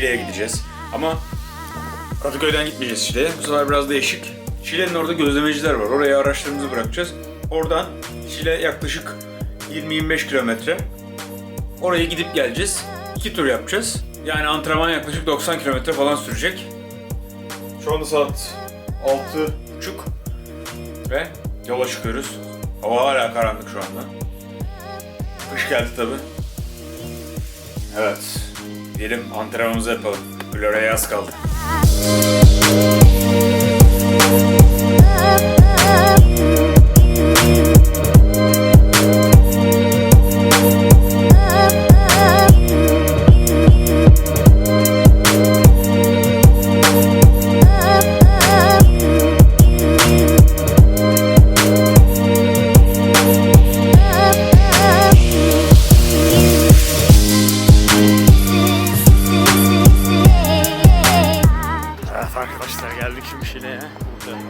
Şile'ye gideceğiz. Ama Kadıköy'den gitmeyeceğiz Şile'ye. Bu sefer biraz değişik. Şile'nin orada gözlemeciler var. Oraya araçlarımızı bırakacağız. Oradan Şile yaklaşık 20-25 kilometre. Oraya gidip geleceğiz. İki tur yapacağız. Yani antrenman yaklaşık 90 kilometre falan sürecek. Şu anda saat 6.30 ve yola çıkıyoruz. Hava hala karanlık şu anda. Kış geldi tabi. Evet. Diyelim antrenmanımızı yapalım. Florya'ya az kaldı.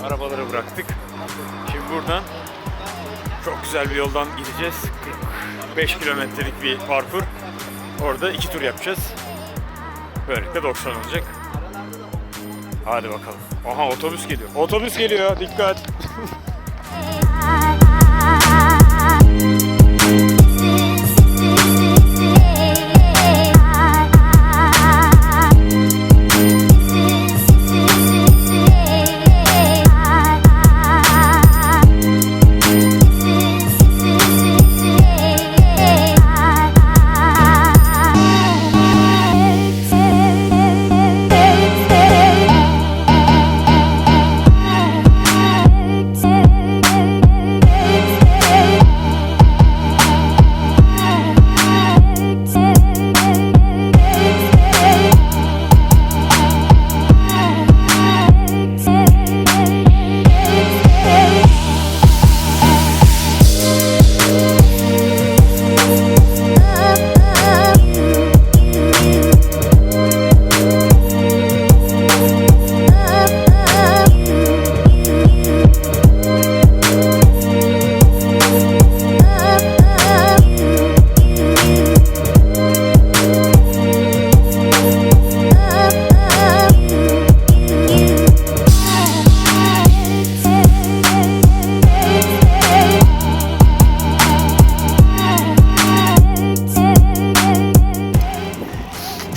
Arabaları bıraktık. Şimdi buradan çok güzel bir yoldan gideceğiz. 45 kilometrelik bir parkur. Orada iki tur yapacağız. Böylelikle 90 olacak. Hadi bakalım. Aha otobüs geliyor. Otobüs geliyor. Dikkat.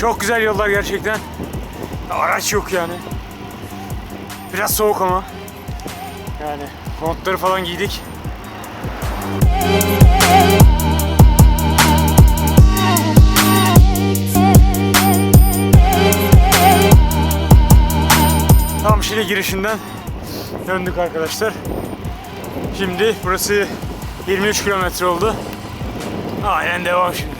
Çok güzel yollar gerçekten. Araç yok yani. Biraz soğuk ama. Yani montları falan giydik. Tam Şile girişinden döndük arkadaşlar. Şimdi burası 23 kilometre oldu. Aynen devam şimdi.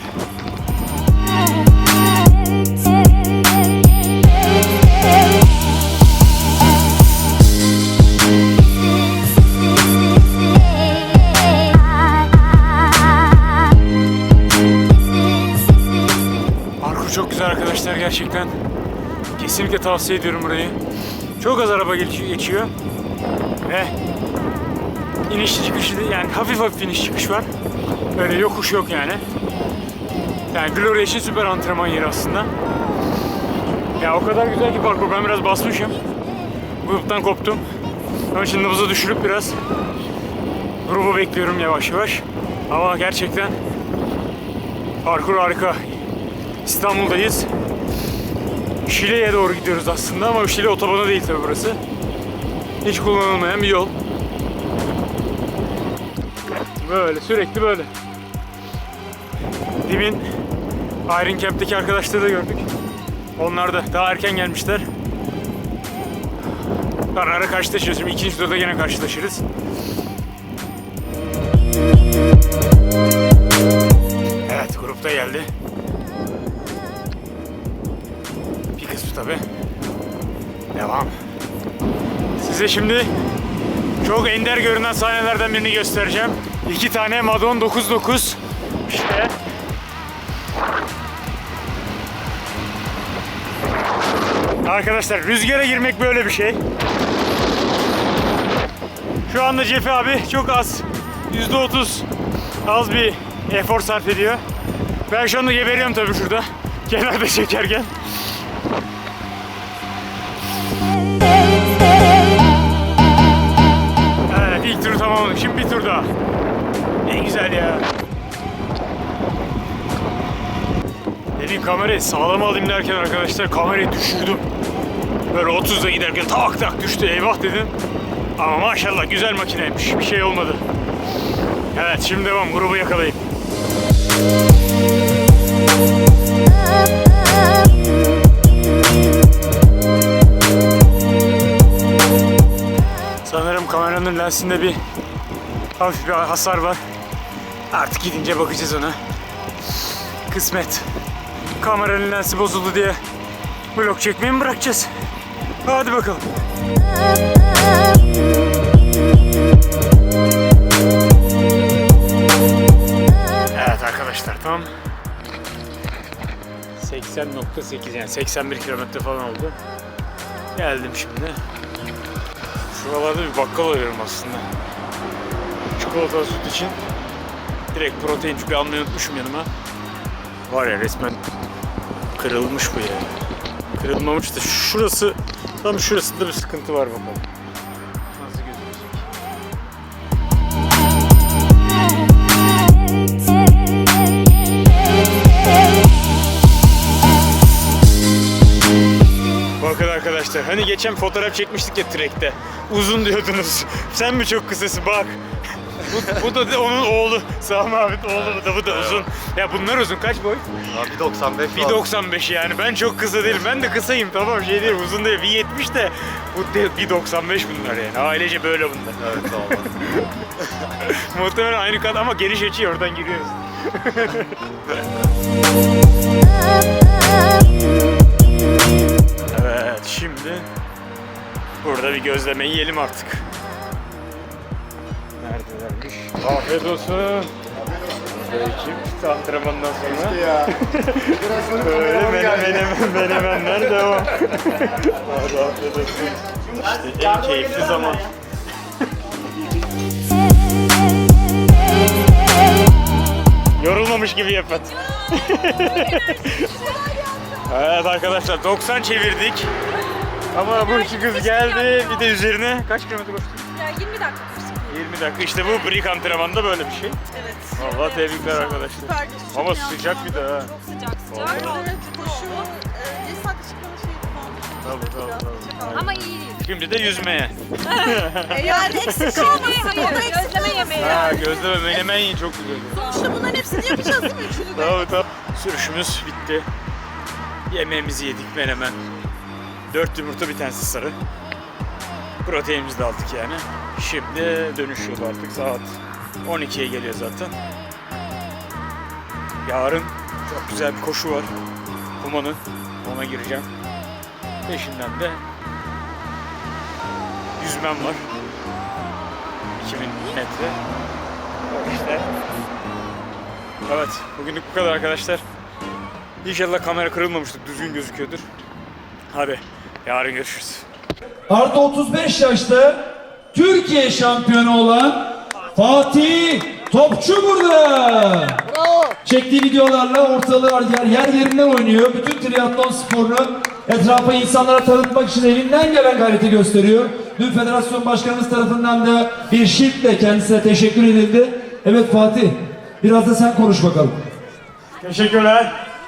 Gerçekten. Kesinlikle tavsiye ediyorum burayı. Çok az araba geç- geçiyor. Ve inişli çıkışlı yani hafif hafif iniş çıkış var. Öyle yokuş yok yani. Yani Gloria için süper antrenman yeri aslında. Ya o kadar güzel ki parkur. Ben biraz basmışım. Gruptan koptum. Ama şimdi nabızı düşürüp biraz grubu bekliyorum yavaş yavaş. Ama gerçekten parkur harika. İstanbul'dayız. Şile'ye doğru gidiyoruz aslında ama Şile otobanı değil tabi burası. Hiç kullanılmayan bir yol. Böyle sürekli böyle. Dibin Iron Camp'teki arkadaşları da gördük. Onlar da daha erken gelmişler. Ara ara karşılaşırız. Şimdi ikinci turda yine karşılaşırız. Size şimdi çok ender görünen sahnelerden birini göstereceğim. İki tane Madon 99 işte. Arkadaşlar rüzgara girmek böyle bir şey. Şu anda Cefi abi çok az, %30 az bir efor sarf ediyor. Ben şu anda geberiyorum tabii şurada. Kenarda çekerken. Tamamladık. Şimdi bir tur daha. Ne güzel ya. Demin kamerayı sağlam alayım derken arkadaşlar kamerayı düşürdüm. Böyle 30'da giderken tak tak düştü eyvah dedim. Ama maşallah güzel makineymiş. Bir şey olmadı. Evet şimdi devam grubu yakalayayım. Sanırım kameranın lensinde bir hafif bir hasar var. Artık gidince bakacağız ona. Kısmet. Kameranın lensi bozuldu diye vlog çekmeyi mi bırakacağız? Hadi bakalım. Evet arkadaşlar tam 80.8 yani 81 kilometre falan oldu. Geldim şimdi. Şuralarda bir bakkal arıyorum aslında. Çikolata süt için. Direkt protein çünkü almayı unutmuşum yanıma. Var ya resmen kırılmış bu ya. Kırılmamış da şurası tam şurasında bir sıkıntı var bakalım. Bakın arkadaşlar hani geçen fotoğraf çekmiştik ya Trek'te. Uzun diyordunuz. Sen mi çok kısasın bak. Bu, bu da onun oğlu. Sami abi oğlu bu da bu da uzun. Ya bunlar uzun kaç boy? Abi 95 var. 1.95 yani ben çok kısa değilim. Ben de kısayım tamam şey değil uzun değil. 1.70 de bu de 1.95 bunlar yani. Ailece böyle bunlar. Evet sağ ol. Muhtemelen aynı kat ama geniş açı oradan giriyoruz. Evet şimdi burada bir gözleme yiyelim artık. Afiyet olsun. Ekip antrenmandan sonra ya. böyle menemen menemenler devam. Hadi afiyet olsun. İşte en keyifli zaman. Yorulmamış gibi yapın. evet arkadaşlar 90 çevirdik. Ama bu iki kız geldi bir de üzerine kaç kilometre koştuk? Ya 20 dakika. 20 dakika işte bu break antrenmanda böyle bir şey. Evet. Vallahi tebrikler arkadaşlar. Süper geçti. Ama sıcak bir de ha. Çok sıcak sıcak. Vallahi. Evet koşu. E, bir saat. Tabii tabii tabii. Ama iyiyiz. Şimdi de yüzmeye. E, yani eksik şey olmayı hayır. Gözleme yemeği. Ha gözleme menemen yiyin çok güzel. Sonuçta bunların hepsini yapacağız değil mi? Üçünü de. Tabii tabii. Sürüşümüz bitti. Yemeğimizi yedik menemen. Dört yumurta bir tanesi sarı. Proteinimizi de aldık yani. Şimdi dönüş yolu artık saat 12'ye geliyor zaten. Yarın çok güzel bir koşu var. Kuma'nın. Ona gireceğim. Peşinden de yüzmem var. 2000 metre. İşte. Evet, bugünlük bu kadar arkadaşlar. İnşallah kamera kırılmamıştır, düzgün gözüküyordur. Hadi, yarın görüşürüz. Artı 35 yaşta Türkiye şampiyonu olan Fatih Topçu burada. Çektiği videolarla ortalığı yer, yer yerinden oynuyor. Bütün triatlon sporunu etrafa insanlara tanıtmak için elinden gelen gayreti gösteriyor. Dün federasyon başkanımız tarafından da bir şiltle kendisine teşekkür edildi. Evet Fatih, biraz da sen konuş bakalım. Teşekkürler.